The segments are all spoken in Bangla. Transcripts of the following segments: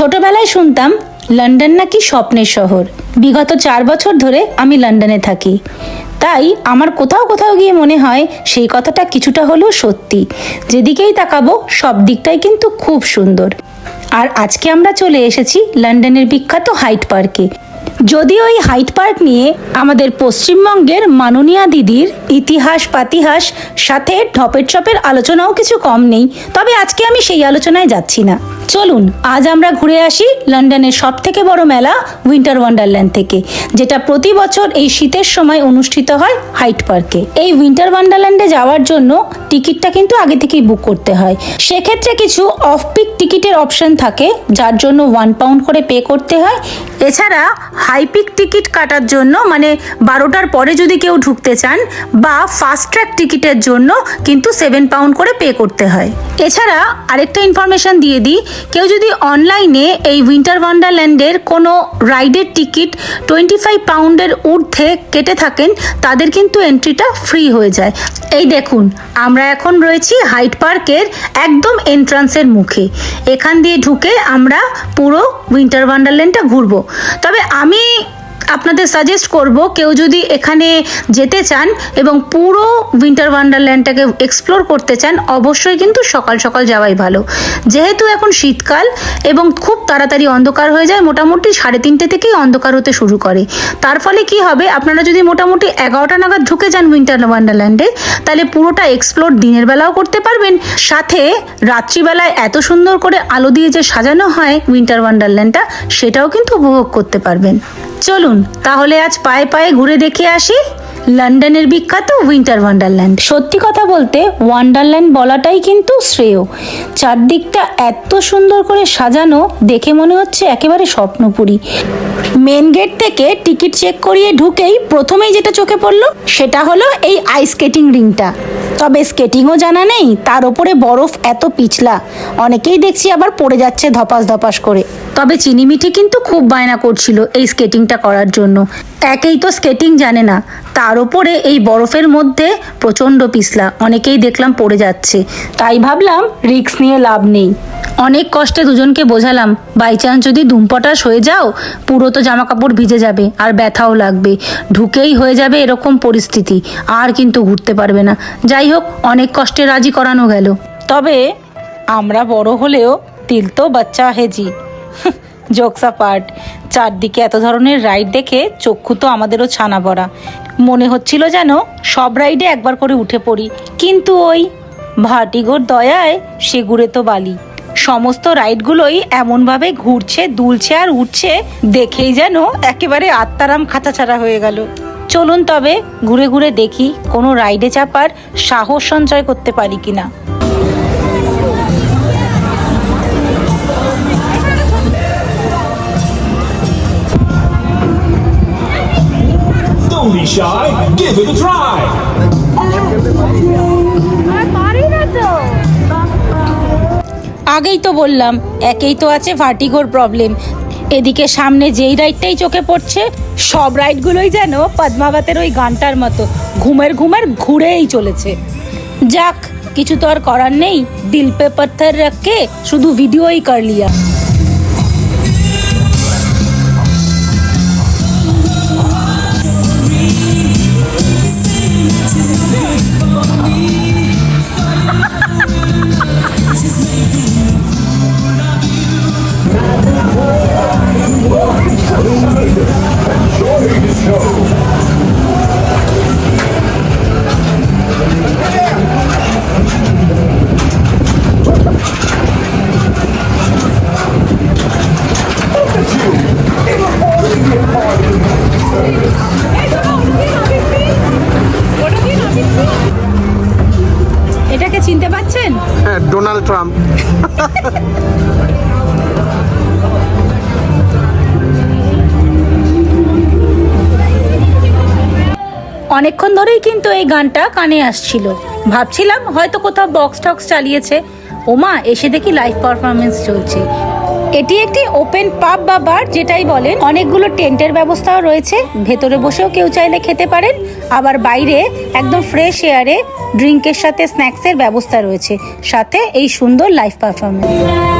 ছোটবেলায় শুনতাম, লন্ডন নাকি স্বপ্নের শহর। বিগত চার বছর ধরে আমি লন্ডনে থাকি। তাই আমার কোথাও কোথাও গিয়ে মনে হয় সেই কথাটা কিছুটা হলেও সত্যি। যেদিকেই তাকাবো, সব দিকটাই কিন্তু খুব সুন্দর। আর আজকে আমরা চলে এসেছি লন্ডনের বিখ্যাত হাইট পার্কে। যদিও এই হাইট পার্ক নিয়ে আমাদের পশ্চিমবঙ্গের মাননীয়া দিদির ইতিহাস পাতিহাস সাথে ঢপের চপের আলোচনাও কিছু কম নেই, তবে আজকে আমি সেই আলোচনায় যাচ্ছি না। চলুন, আজ আমরা ঘুরে আসি লন্ডনের সব থেকে বড় মেলা উইন্টার ওয়ান্ডারল্যান্ড থেকে, যেটা প্রতি বছর এই শীতের সময় অনুষ্ঠিত হয় হাইট পার্কে। এই উইন্টার ওয়ান্ডারল্যান্ডে যাওয়ার জন্য টিকিটটা কিন্তু আগে থেকেই বুক করতে হয়। সেক্ষেত্রে কিছু অফ পিক টিকিটের অপশন থাকে, যার জন্য ওয়ান পাউন্ড করে পে করতে হয়। এছাড়া হাই পিক টিকিট কাটার জন্য মানে বারোটার পরে যদি কেউ ঢুকতে চান, বা ফাস্ট ট্র্যাক টিকিটের জন্য কিন্তু সেভেন পাউন্ড করে পে করতে হয়। এছাড়া আরেকটা ইনফরমেশন দিয়ে দিই, কেউ যদি অনলাইনে এই উইন্টার ওয়ান্ডারল্যান্ডের কোনো রাইডের টিকিট টোয়েন্টি ফাইভ পাউন্ডের ঊর্ধ্বে কেটে থাকেন, তাদের কিন্তু এন্ট্রিটা ফ্রি হয়ে যায়। এই দেখুন, আমরা এখন রয়েছি হাইট পার্কের একদম এন্ট্রান্সের মুখে। এখান দিয়ে ঢুকে আমরা পুরো উইন্টার ওয়ান্ডারল্যান্ডটা ঘুরবো। তবে আমি Mali! আপনাদের সাজেস্ট করব কেউ যদি এখানে যেতে চান এবং পুরো উইন্টার ওয়ান্ডারল্যান্ডটাকে এক্সপ্লোর করতে চান, অবশ্যই কিন্তু সকাল সকাল যাওয়াই ভালো। যেহেতু এখন শীতকাল এবং খুব তাড়াতাড়ি অন্ধকার হয়ে যায়, মোটামুটি সাড়ে তিনটে থেকেই অন্ধকার হতে শুরু করে। তার ফলে কি হবে, আপনারা যদি মোটামুটি এগারোটা নাগাদ ঢুকে যান উইন্টার ওয়ান্ডারল্যান্ডে তাহলে পুরোটা এক্সপ্লোর দিনের বেলাও করতে পারবেন। সাথে রাত্রিবেলায় এত সুন্দর করে আলো দিয়ে যে সাজানো হয় উইন্টার ওয়ান্ডারল্যান্ডটা সেটাও কিন্তু উপভোগ করতে পারবেন। চলুন তাহলে আজ পায়ে পায়ে ঘুরে দেখে আসি লন্ডনের বিখ্যাত উইন্টার ওয়ান্ডারল্যান্ড। সত্যি কথা বলতে ওয়ান্ডারল্যান্ড বলাটাই কিন্তু শ্রেয়। চারদিকটা এত সুন্দর করে সাজানো, দেখে মনে হচ্ছে একেবারে স্বপ্নপুরী। মেন গেট থেকে টিকিট চেক করিয়ে ঢুকেই প্রথমেই যেটা চোখে পড়ল, সেটা হলো এই আইস স্কেটিং রিংটা তবে স্কেটিংও জানা নেই, তার ওপরে বরফ এত পিছলা। অনেকেই দেখছি আবার পড়ে যাচ্ছে ধপাস ধপাস করে। তবে চিনি চিনিমিঠি কিন্তু খুব বায়না করছিল এই স্কেটিংটা করার জন্য। একেই তো স্কেটিং জানে না, তার ওপরে এই বরফের মধ্যে প্রচণ্ড পিছলা। অনেকেই দেখলাম পড়ে যাচ্ছে। তাই ভাবলাম রিক্স নিয়ে লাভ নেই। অনেক কষ্টে দুজনকে বোঝালাম। বাই চান্স যদি ধুমপটাস হয়ে যাও, পুরো তো জামা কাপড় ভিজে যাবে আর ব্যথাও লাগবে। ঢুকেই হয়ে যাবে এরকম পরিস্থিতি, আর কিন্তু ঘুরতে পারবে না। যাই হোক, অনেক কষ্টে রাজি করানো গেল। তবে আমরা বড় হলেও তিল তো বাচ্চা হেজি। জোকসা পার্ট। চারদিকে এত ধরনের রাইড দেখে চক্ষু তো আমাদেরও ছানা পড়া। মনে হচ্ছিল যেন সব রাইডে একবার করে উঠে পড়ি। কিন্তু ওই ভাটিগোর দয়ায় সেগুড়ে তো বালি। সমস্ত রাইডগুলোই এমনভাবে ঘুরছে দুলছে আর উঠছে দেখেই যেন একেবারে আত্মারাম খাঁচাছাড়া হয়ে গেল। চলুন তবে ঘুরে ঘুরে দেখি কোনো রাইডে চাপার সাহস সঞ্চয় করতে পারি কিনা। Don't be shy, give it a try. আগেই তো বললাম, একেই তো আছে ভার্টিগোর প্রবলেম এদিকে সামনে যেই রাইডটাই চোখে পড়ছে, সব রাইডগুলোই যেন পদ্মাবতের ওই গানটার মতো, ঘুমের ঘুমের ঘুরেই চলেছে। যাক, কিছু তো আর করার নেই, দিল পে পাথর রাখকে শুধু ভিডিওই কর লিয়া। কিন্তু এই গানটা কানে আসছিল। ভাবছিলাম হয়তো কোথাও বক্স টক্স চালিয়েছে। ওমা, এসে দেখি লাইভ পারফরমেন্স চলছে। এটি একটি ওপেন পাব বা বার যেটাই বলেন, অনেকগুলো টেন্টের ব্যবস্থাও রয়েছে। ভেতরে বসেও কেউ চাইলে খেতে পারেন। আবার বাইরে একদম ফ্রেশ এয়ারে ড্রিঙ্কের সাথে স্ন্যাক্সের ব্যবস্থা রয়েছে। সাথে এই সুন্দর লাইভ পারফরমেন্স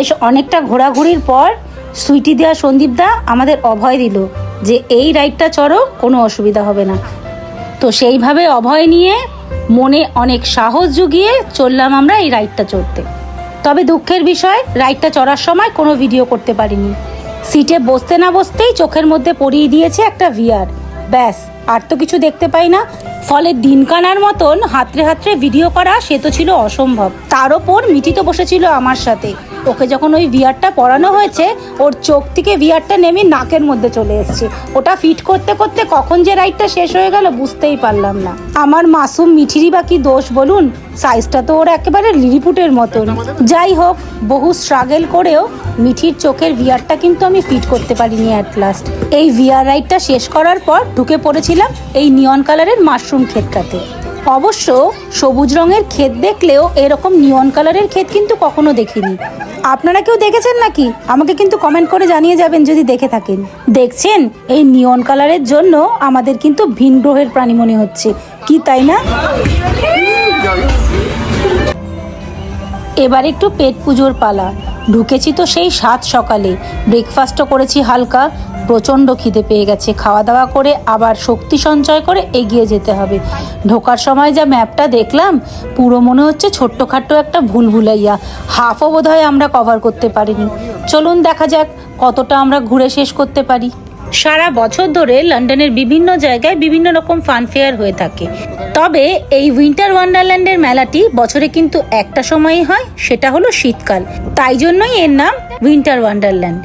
বেশ অনেকটা ঘোরাঘুরির পর সুইটি দেওয়া সন্দীপ দা আমাদের অভয় দিল যে এই রাইডটা চড়ো, কোনো অসুবিধা হবে না। তো সেইভাবে অভয় নিয়ে মনে অনেক সাহস জুগিয়ে চললাম আমরা এই রাইডটা চড়তে। তবে দুঃখের বিষয়, রাইডটা চড়ার সময় কোনো ভিডিও করতে পারিনি। সিটে বসতে না বসতেই চোখের মধ্যে পরিয়ে দিয়েছে একটা ভিআর ব্যাস, আর তো কিছু দেখতে পাই না। ফলে দিনকানার মতন হাতরে হাতরে ভিডিও করা সে তো ছিল অসম্ভব। তার ওপর মিটি তো বসেছিল আমার সাথে। ওকে যখন ওই ভিআরটা পরানো হয়েছে, ওর চোখ থেকে ভিআরটা নেমে নাকের মধ্যে চলে এসছে। ওটা ফিট করতে করতে কখন যে রাইডটা শেষ হয়ে গেল বুঝতেই পারলাম না। আমার মাসুম মিঠিরই বা কি দোষ বলুন? সাইজটা তো ওর একেবারে লিলিপুটের মতন। যাই হোক, বহু স্ট্রাগেল করেও মিঠির চোখের ভিআরটা কিন্তু আমি ফিট করতে পারিনি অ্যাট লাস্ট এই ভিআর রাইডটা শেষ করার পর ঢুকে পড়েছিলাম এই নিয়ন কালারের মাশরুম ক্ষেতটাতে। অবশ্য সবুজ রঙের ক্ষেত দেখলেও এরকম নিয়ন কালারের ক্ষেত কিন্তু কখনো দেখিনি। আপনারা কেউ দেখেছেন নাকি? আমাকে কিন্তু কমেন্ট করে জানিয়ে যাবেন যদি দেখে থাকেন। দেখছেন? এই নিয়ন কালারের জন্য আমাদের কিন্তু ভিন গ্রহের প্রাণী মনে হচ্ছে। কি তাই না? এবার একটু পেট পুজোর পালা। ঢুকেছি তো সেই সাত সকালে। ব্রেকফাস্টও করেছি হালকা, প্রচণ্ড খিদে পেয়ে গেছে। খাওয়া দাওয়া করে আবার শক্তি সঞ্চয় করে এগিয়ে যেতে হবে। ঢোকার সময় যা ম্যাপটা দেখলাম, পুরো মনে হচ্ছে ছোট্টখাট্ট একটা ভুল ভুলাইয়া হাফও বোধহয় আমরা কভার করতে পারিনি। চলুন দেখা যাক কতটা আমরা ঘুরে শেষ করতে পারি। সারা বছর ধরে লন্ডনের বিভিন্ন জায়গায় বিভিন্ন রকম ফানফেয়ার হয়ে থাকে। তবে এই উইন্টার ওয়ান্ডারল্যান্ডের মেলাটি বছরে কিন্তু একটা সময়ই হয়, সেটা হলো শীতকাল। তাই জন্যই এর নাম উইন্টার ওয়ান্ডারল্যান্ড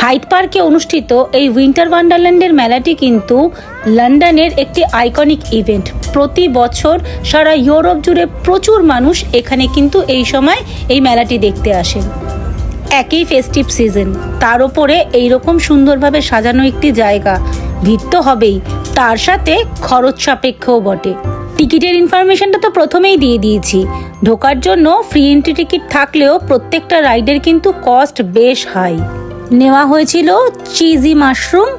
হাইট পার্কে অনুষ্ঠিত এই উইন্টার ওয়ান্ডারল্যান্ডের মেলাটি কিন্তু লন্ডনের একটি আইকনিক ইভেন্ট প্রতি বছর সারা ইউরোপ জুড়ে প্রচুর মানুষ এখানে কিন্তু এই সময় এই মেলাটি দেখতে আসেন। একই ফেস্টিভ সিজন তার ওপরে এইরকম সুন্দরভাবে সাজানো একটি জায়গা। ভিড় তো হবেই। তার সাথে খরচ সাপেক্ষও বটে। টিকিটের ইনফরমেশনটা তো প্রথমেই দিয়ে দিয়েছি। ঢোকার জন্য ফ্রি এন্ট্রি টিকিট থাকলেও প্রত্যেকটা রাইডের কিন্তু কস্ট বেশ হাই নেওয়া হয়েছিল চিজি মাশরুম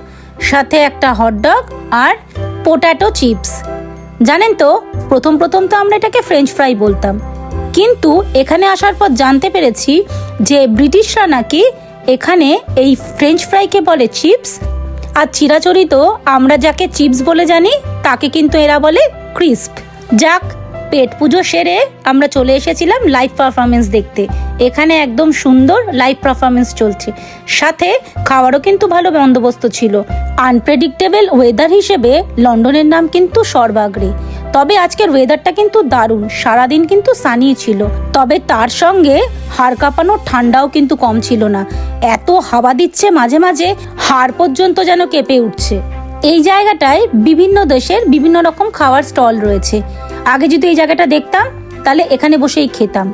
সাথে একটা হটডগ আর পোটাটো চিপস জানেন তো, প্রথম প্রথম তো আমরা এটাকে ফ্রেঞ্চ ফ্রাই বলতাম। কিন্তু এখানে আসার পর জানতে পেরেছি যে ব্রিটিশরা নাকি এখানে এই ফ্রেঞ্চ ফ্রাইকে বলে চিপস, আর চিরাচরিত আমরা যাকে চিপস বলে জানি, তাকে কিন্তু এরা বলে ক্রিস্প। যাক, পেট পুজো সেরে আমরা চলে এসেছিলাম লাইভ পারফরমেন্স দেখতে। এখানে একদম সুন্দর লাইভ পারফরমেন্স চলছে। সাথে খাওয়ারও কিন্তু ভালো বন্দোবস্ত ছিল। আনপ্রেডিক্টেবল ওয়েদার হিসেবে লন্ডনের নাম কিন্তু সর্বাগ্রে। তবে আজকের ওয়েদারটা কিন্তু দারুণ। সারাদিন কিন্তু সানি ছিল। তবে তার সঙ্গে হাড় কাঁপানো ঠান্ডাও কিন্তু কম ছিল না। এত হাওয়া দিচ্ছে মাঝে মাঝে, হাড় পর্যন্ত যেন কেঁপে উঠছে। এই জায়গাটায় বিভিন্ন দেশের বিভিন্ন রকম খাওয়ার স্টল রয়েছে। আগে যদি এই জায়গাটা দেখতাম, তাহলে এখানে বসেই খেতাম।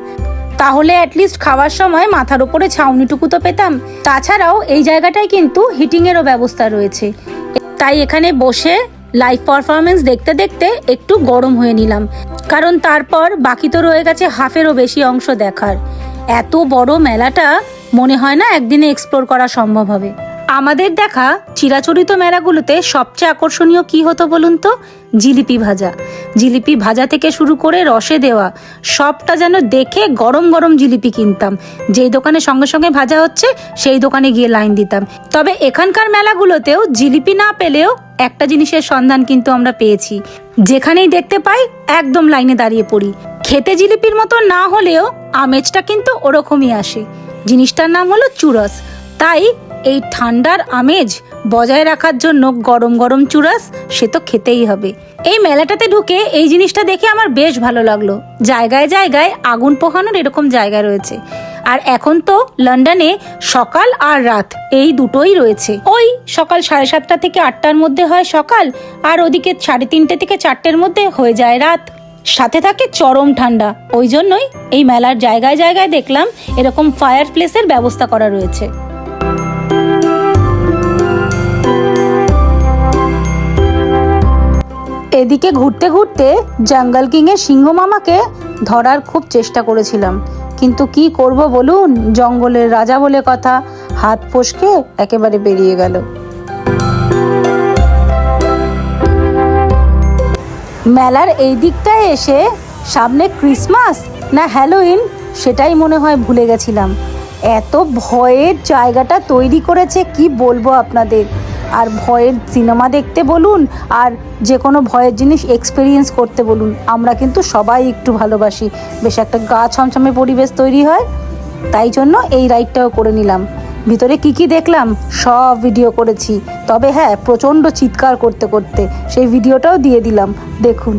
তাহলে অ্যাটলিস্ট খাওয়ার সময় মাথার উপরে ছাউনিটুকু তো পেতাম। তাছাড়াও এই জায়গাটায় কিন্তু হিটিংয়েরও ব্যবস্থা রয়েছে। তাই এখানে বসে লাইভ পারফরমেন্স দেখতে দেখতে একটু গরম হয়ে নিলাম। কারণ তারপর বাকি তো রয়ে গেছে হাফেরও বেশি অংশ দেখার। এত বড় মেলাটা মনে হয় না একদিনে এক্সপ্লোর করা সম্ভব হবে। আমাদের দেখা চিরাচরিত মেলাগুলোতে সবচেয়ে আকর্ষণীয় কি হতো বলুন তো? জিলিপি ভাজা। জিলিপি ভাজা থেকে শুরু করে রসে দেওয়া সবটা যেন দেখে গরম গরম জিলিপি কিনতাম। যেই দোকানে সঙ্গে সঙ্গে ভাজা হচ্ছে, সেই দোকানে গিয়ে লাইন দিতাম। তবে এখানকার মেলাগুলোতেও জিলিপি না পেলেও একটা জিনিসের সন্ধান কিন্তু আমরা পেয়েছি। যেখানেই দেখতে পাই, একদম লাইনে দাঁড়িয়ে পড়ি। খেতে জিলিপির মতো না হলেও আমেজটা কিন্তু ওরকমই আসে। জিনিসটার নাম হলো চুরস। তাই এই ঠান্ডার আমেজ বজায় রাখার জন্য গরম গরম চুরাস সে তো খেতেই হবে। এই মেলাটাতে ঢুকে এই জিনিসটা দেখে আমার বেশ ভালো লাগল। জায়গায় জায়গায় আগুন পোহানোর এরকম জায়গা রয়েছে। আর এখন তো লন্ডনে সকাল আর রাত এই দুটোই রয়েছে। ওই সকাল সাড়ে সাতটা থেকে আটটার মধ্যে হয় সকাল, আর ওদিকে সাড়ে তিনটে থেকে চারটের মধ্যে হয়ে যায় রাত। সাথে থাকে চরম ঠান্ডা। ওই জন্যই এই মেলার জায়গায় জায়গায় দেখলাম এরকম ফায়ার প্লেসের ব্যবস্থা করা রয়েছে। এদিকে ঘুরতে ঘুরতে জঙ্গল কিংয়ের সিংহ মামাকে ধরার খুব চেষ্টা করেছিলাম। কিন্তু কি করব বলুন? জঙ্গলের রাজা বলে কথা, হাত ফসকে একেবারে বেরিয়ে গেল। মেলার এই দিকটায় এসে সামনে ক্রিসমাস না হ্যালোইন সেটাই মনে হয় ভুলে গেছিলাম। এত ভয়ের জায়গাটা তৈরি করেছে, কি বলব আপনাদের? আর ভয়ের সিনেমা দেখতে বলুন আর যে কোনো ভয়ের জিনিস এক্সপিরিয়েন্স করতে বলুন। আমরা কিন্তু সবাই একটু ভালোবাসি। বেশ একটা গা ছমছমে পরিবেশ তৈরি হয়, তাই জন্য এই রাইডটাও করে নিলাম। ভিতরে কি কি দেখলাম? সব ভিডিও করেছি। তবে হ্যাঁ প্রচণ্ড চিৎকার করতে করতে সেই ভিডিওটাও দিয়ে দিলাম। দেখুন।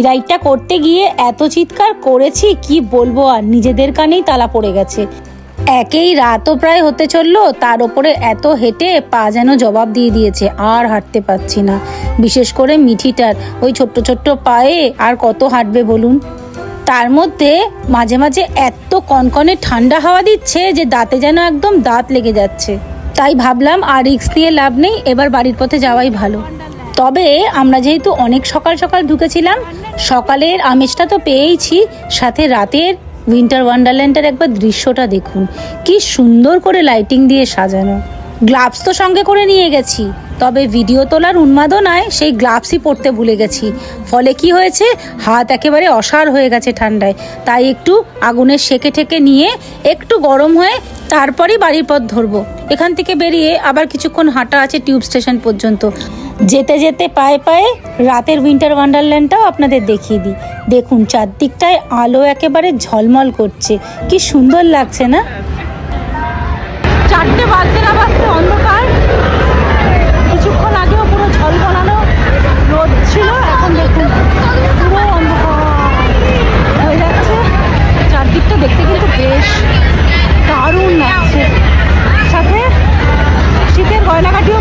এই রাইডটা করতে গিয়ে এত চিৎকার করেছি, কি বলব আর? নিজেদের কানেই তালা পড়ে গেছে। একেই রাতও প্রায় হতে চলল, তার ওপরে এত হেঁটে পা যেন জবাব দিয়ে দিয়েছে, আর হাঁটতে পারছি না। বিশেষ করে মিঠিটার, ওই ছোট্ট ছোট্ট পায়ে আর কত হাঁটবে বলুন? তার মধ্যে মাঝে মাঝে এত কনকনে ঠান্ডা হাওয়া দিচ্ছে যে দাঁতে যেন একদম দাঁত লেগে যাচ্ছে। তাই ভাবলাম আর রিক্স নিয়ে লাভ নেই, এবার বাড়ির পথে যাওয়াই ভালো। তবে আমরা যেহেতু অনেক সকাল সকাল ঢুকেছিলাম সকালের আমেজটা তো পেয়েইছি, সাথে রাতের উইন্টার ওয়ান্ডারল্যান্ডের একবার দৃশ্যটা দেখুন। কি সুন্দর করে লাইটিং দিয়ে সাজানো। গ্লাভস তো সঙ্গে করে নিয়ে গেছি, তবে ভিডিও তোলার উন্মাদনায় সেই গ্লাভসই পরতে ভুলে গেছি। ফলে কি হয়েছে? হাত একেবারে অসার হয়ে গেছে ঠান্ডায়। তাই একটু আগুনের সেকে ঠেকে নিয়ে একটু গরম হয়ে তারপরেই বাড়ির পথ ধরবো। এখান থেকে বেরিয়ে আবার কিছুক্ষণ হাঁটা আছে টিউব স্টেশন পর্যন্ত। যেতে যেতে পায়ে পায়ে রাতের উইন্টার ওয়ান্ডারল্যান্ডটাও আপনাদের দেখিয়ে দিই। দেখুন, চারদিকটায় আলো একেবারে ঝলমল করছে। কি সুন্দর লাগছে না? চারটে বাজতে না বাজতে অন্ধকার। কিছুক্ষণ আগেও পুরো ঝলমলানো রোদ ছিল, এখন দেখুন পুরো অন্ধকার। হয়ে যাচ্ছে চারদিকটা দেখতে কিন্তু বেশ দারুণ লাগছে। সাথে শীতের গয়নাঘাটিও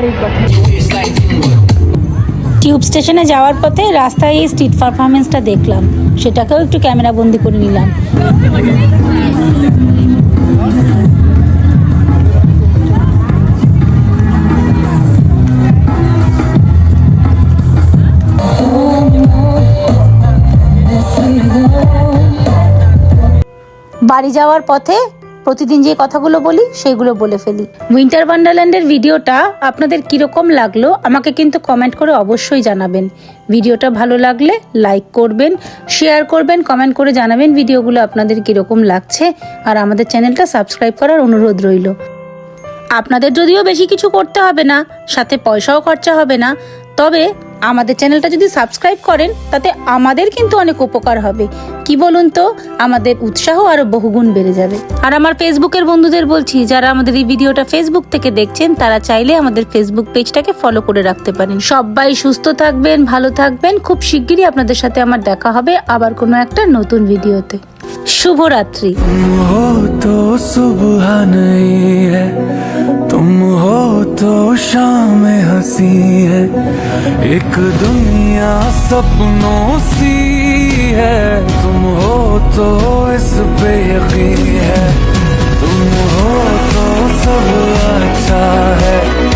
বাড়ির পথে টিউব স্টেশনে যাওয়ার পথে রাস্তায় এই স্ট্রিট পারফরমেন্সটা দেখলাম। সেটাকেও একটু ক্যামেরা বন্দি করে নিলাম। বাড়ি যাওয়ার পথে প্রতিদিন যে কথাগুলো বলি সেগুলো বলে ফেলি। উইন্টার ওয়ান্ডারল্যান্ডের ভিডিওটা আপনাদের কীরকম লাগল, আমাকে কিন্তু কমেন্ট করে অবশ্যই জানাবেন। ভিডিওটা ভালো লাগলে লাইক করবেন, শেয়ার করবেন, কমেন্ট করে জানাবেন ভিডিওগুলো আপনাদের কীরকম লাগছে, আর আমাদের চ্যানেলটা সাবস্ক্রাইব করার অনুরোধ রইল। আপনাদের যদিও বেশি কিছু করতে হবে না, সাথে পয়সাও খরচা হবে না, তবে আমাদের চ্যানেলটা যদি সাবস্ক্রাইব করেন, তাতে আমাদের কিন্তু অনেক উপকার হবে। কি বলুন তো? আমাদের উৎসাহ আরও বহুগুণ বেড়ে যাবে। আর আমার ফেসবুকের বন্ধুদের বলছি, যারা আমাদের এই ভিডিওটা ফেসবুক থেকে দেখছেন, তারা চাইলে আমাদের ফেসবুক পেজটাকে ফলো করে রাখতে পারেন। সবাই সুস্থ থাকবেন, ভালো থাকবেন। খুব শিগগিরই আপনাদের সাথে আমার দেখা হবে আবার কোনো একটা নতুন ভিডিওতে। শুভরাত্রি। تم ہو تو شام ہنسی ہے۔ ایک دنیا سپنوں سی ہے۔ تم ہو تو اس پہ یقین ہے۔ تم ہو تو سب اچھا ہے۔